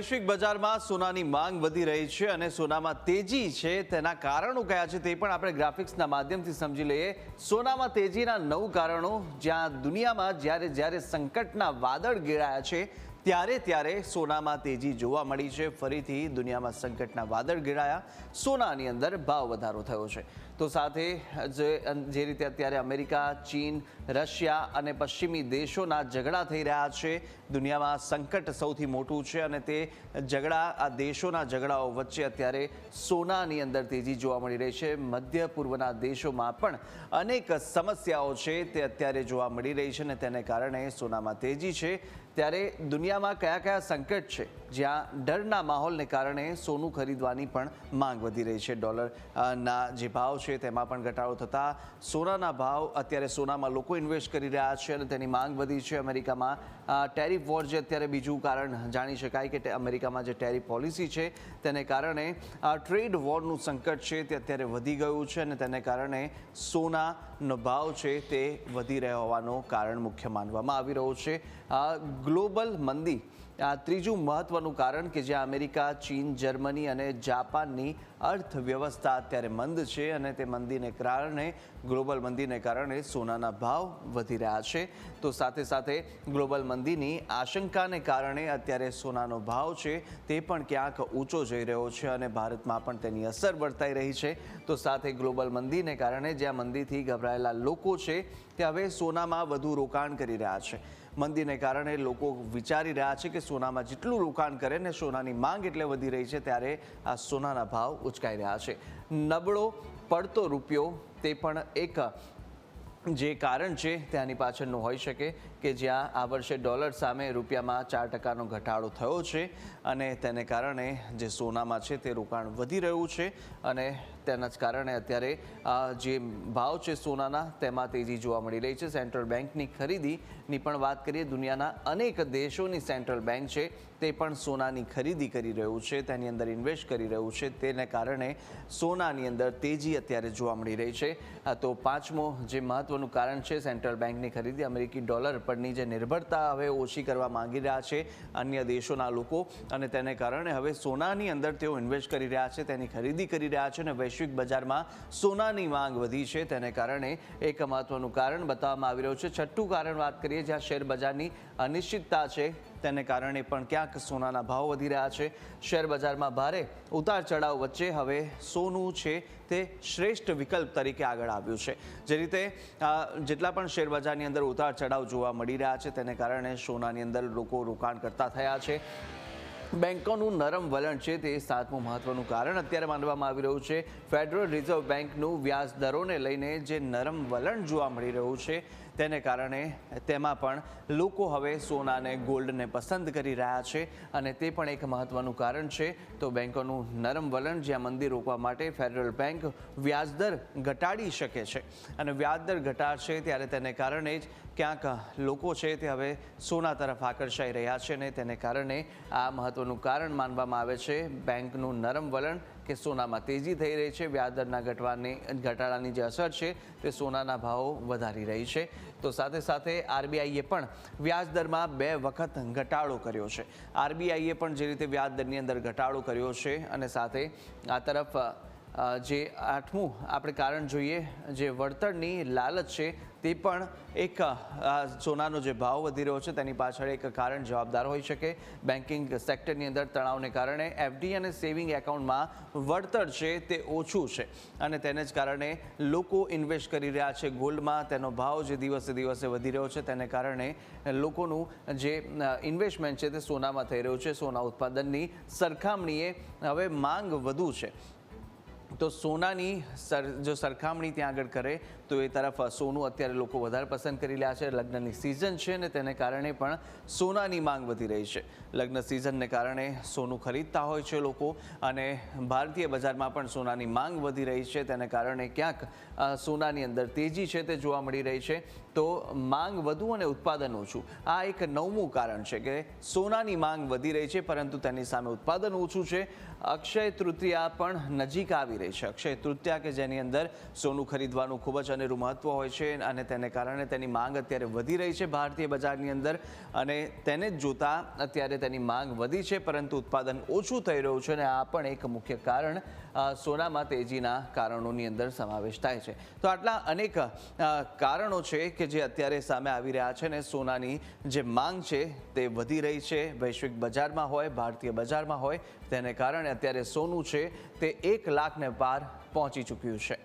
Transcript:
વૈશ્વિક બજારમાં સોનાની માંગ વધી રહી છે અને સોનામાં તેજી છે. તેના કારણો કયા છે તે પણ આપણે ગ્રાફિક્સના માધ્યમથી સમજી લઈએ. સોનામાં તેજીના નવ કારણો. જ્યાં દુનિયામાં જ્યારે જ્યારે સંકટના વાદળ ઘેરાયા છે ત્યારે ત્યારે સોનામાં તેજી જોવા મળી છે. ફરીથી દુનિયામાં સંકટના વાદળ ઘેરાયા. સોનાની અંદર ભાવ વધારો થયો છે. તો સાથે જે જે રીતે અત્યારે અમેરિકા, ચીન, રશિયા અને પશ્ચિમી દેશોના ઝઘડા થઈ રહ્યા છે. દુનિયામાં સંકટ સૌથી મોટું છે અને તે ઝઘડા, આ દેશોના ઝઘડાઓ વચ્ચે અત્યારે સોનાની અંદર તેજી જોવા મળી રહી છે. મધ્ય પૂર્વના દેશોમાં પણ અનેક સમસ્યાઓ છે તે અત્યારે જોવા મળી રહી છે અને તેને કારણે સોનામાં તેજી છે. ત્યારે દુનિયામાં કયા કયા સંકટ છે, જ્યાં ડરના માહોલને કારણે સોનું ખરીદવાની પણ માંગ વધી રહી છે. ડોલર ના જે ભાવ છે, તેમાં પણ ઘટાડો થતાં સોનાના ભાવ અત્યારે સોનામાં લોકો ઇન્વેસ્ટ કરી રહ્યા છે અને તેની માંગ વધી છે. અમેરિકામાં ટેરિફ વોર જે અત્યારે બીજું કારણ જાણી શકાય કે અમેરિકામાં જે ટેરિફ પોલિસી છે, તેને કારણે ટ્રેડ વોરનું સંકટ છે, તે અત્યારે વધી ગયું છે અને તેને કારણે સોનાનો ભાવ છે તે વધી રહ્યો હોવાનું કારણ મુખ્ય માનવામાં આવી રહ્યું છે. આ ગ્લોબલ મંદી આ ત્રીજું મહત્વનું કારણ કે જ્યાં અમેરિકા, ચીન, જર્મની અને જાપાનની અર્થવ્યવસ્થા અત્યારે મંદ છે અને તે મંદીને કારણે, ગ્લોબલ મંદીને કારણે સોનાના ભાવ વધી રહ્યા છે. તો સાથે સાથે ગ્લોબલ મંદીની આશંકાને કારણે અત્યારે સોનાનો ભાવ છે તે પણ ક્યાંક ઊંચો જઈ રહ્યો છે અને ભારતમાં પણ તેની અસર વર્તાઈ રહી છે. તો સાથે ગ્લોબલ મંદીને કારણે જ્યાં મંદીથી ગભરાયેલા લોકો છે તે હવે સોનામાં વધુ રોકાણ કરી રહ્યા છે. મંદીને કારણે લોકો વિચારી રહ્યા છે કે સોનામાં જેટલું રોકાણ કરે ને સોનાની માંગ એટલે વધી રહી છે, ત્યારે આ સોનાના ભાવ ઉચકાઈ રહ્યા છે. નબળો પડતો રૂપિયો તે પણ એક જે કારણ છે તેની પાછળનું હોઈ શકે. કે જ્યાં આ વર્ષે ડોલર સામે રૂપિયામાં ચાર ટકાનો ઘટાડો થયો છે અને તેને કારણે જે સોનામાં છે તે રોકાણ વધી રહ્યું છે અને તેના જ કારણે અત્યારે જે ભાવ છે સોનાના તેમાં તેજી જોવા મળી રહી છે. સેન્ટ્રલ બેંકની ખરીદીની પણ વાત કરીએ, દુનિયાના અનેક દેશોની સેન્ટ્રલ બેંક છે તે પણ સોનાની ખરીદી કરી રહ્યું છે, તેની અંદર ઇન્વેસ્ટ કરી રહ્યું છે, તેને કારણે સોનાની અંદર તેજી અત્યારે જોવા મળી રહી છે. તો પાંચમો જે મહત્વનું કારણ છે, સેન્ટ્રલ બેંકની ખરીદી, અમેરિકી ડોલર પરની જે નિર્ભરતા હવે ઓછી કરવા માંગી રહ્યા છે અન્ય દેશોના લોકો. અને તેને કારણે હવે સોનાની અંદર તેઓ ઇન્વેસ્ટ કરી રહ્યા છે, તેની ખરીદી કરી રહ્યા છે અને વૈશ્વિક બજારમાં સોનાની માંગ વધી છે. તેને કારણે એક મહત્વનું કારણ બતાવવામાં આવી રહ્યું છે. છઠ્ઠું કારણ વાત કરીએ જ્યાં શેર બજારની અનિશ્ચિતતા છે. તેને કારણે પણ ક્યાંક સોનાના ભાવ વધી રહ્યા છે. શેર બજારમાં ભારે ઉતાર ચઢાવ વચ્ચે હવે સોનું છે તે શ્રેષ્ઠ વિકલ્પ તરીકે આગળ આવ્યું છે. જે રીતે જેટલા પણ શેર બજારની અંદર ઉતાર ચઢાવ જોવા મળી રહ્યા છે, તેને કારણે સોનાની અંદર લોકો રોકાણ કરતા થયા છે. બેન્કોનું નરમ વલણ છે તે સાતમું મહત્વનું કારણ અત્યારે માનવામાં આવી રહ્યું છે. ફેડરલ રિઝર્વ બેન્કનું વ્યાજ દરોને લઈને જે નરમ વલણ જોવા મળી રહ્યું છે તેને કારણે તેમાં પણ લોકો હવે સોનાને, ગોલ્ડને પસંદ કરી રહ્યા છે અને તે પણ એક મહત્વનું કારણ છે. તો બેન્કોનું નરમ વલણ જ્યાં મંદી રોકવા માટે ફેડરલ બેન્ક વ્યાજદર ઘટાડી શકે છે. અને વ્યાજદર ઘટાડશે ત્યારે તેને કારણે જ ક્યાંક લોકો છે તે હવે સોના તરફ આકર્ષાઈ રહ્યા છે અને તેને કારણે આ મહત્વનું કારણ માનવામાં આવે છે. બેંકનું નરમ વલણ કે સોનામાં તેજી થઈ રહી છે. વ્યાજદરના ઘટવાની ઘટાડાની જે અસર છે તે સોનાના ભાવો વધારી રહી છે. તો સાથે સાથે આરબીઆઈએ પણ વ્યાજદરમાં બે વખત ઘટાડો કર્યો છે. આરબીઆઈએ પણ જે રીતે વ્યાજદરની અંદર ઘટાડો કર્યો છે અને સાથે આ તરફ જે આઠમું આપણે કારણ જોઈએ, જે વળતરની લાલચ છે, તે પણ એક સોનાનો જે ભાવ વધી રહ્યો છે, તેની પાછળ એક કારણ જવાબદાર હોઈ શકે. બેન્કિંગ સેક્ટરની અંદર તણાવને કારણે એફડી અને સેવિંગ એકાઉન્ટમાં વળતર છે, તે ઓછું છે. અને તેને જ કારણે લોકો ઇન્વેસ્ટ કરી રહ્યા છે ગોલ્ડમાં. તેનો ભાવ જે દિવસે દિવસે વધી રહ્યો છે, તેને કારણે લોકોનું જે ઇન્વેસ્ટમેન્ટ છે, તે સોનામાં થઈ રહ્યું છે. સોના ઉત્પાદનની સરખામણીએ હવે માંગ વધુ છે. તો સોનાની સર જો સરખામણી ત્યાં આગળ કરે તો એ તરફ સોનું અત્યારે લોકો વધારે પસંદ કરી રહ્યા છે. લગ્નની સિઝન છે ને તેને કારણે પણ સોનાની માંગ વધી રહી છે. લગ્ન સિઝનને કારણે સોનું ખરીદતા હોય છે લોકો અને ભારતીય બજારમાં પણ સોનાની માંગ વધી રહી છે. તેને કારણે ક્યાંક સોનાની અંદર તેજી છે તે જોવા મળી રહી છે. તો માંગ વધુ અને ઉત્પાદન ઓછું. આ એક નવમું કારણ છે કે સોનાની માંગ વધી રહી છે, પરંતુ તેની સામે ઉત્પાદન ઓછું છે. અક્ષય તૃતીયા પણ નજીક આવી રહી છે. અક્ષય તૃતીયા કે જેની અંદર સોનું ખરીદવાનું ખૂબ જ અનેરું મહત્વ હોય છે અને તેને કારણે તેની માંગ અત્યારે વધી રહી છે ભારતીય બજારની અંદર અને તેને જ જોતા અત્યારે તેની માંગ વધી છે, પરંતુ ઉત્પાદન ઓછું થઈ રહ્યું છે અને આ પણ એક મુખ્ય કારણ સોનામાં તેજીના કારણોની અંદર સમાવેશ થાય છે. તો આટલા અનેક કારણો છે કે જે અત્યારે સામે આવી રહ્યા છે ને સોનાની જે માંગ છે તે વધી રહી છે. વૈશ્વિક બજારમાં હોય, ભારતીય બજારમાં હોય, તેને કારણે અત્યારે સોનું છે તે એક લાખને પાર પહોંચી ચૂક્યું છે.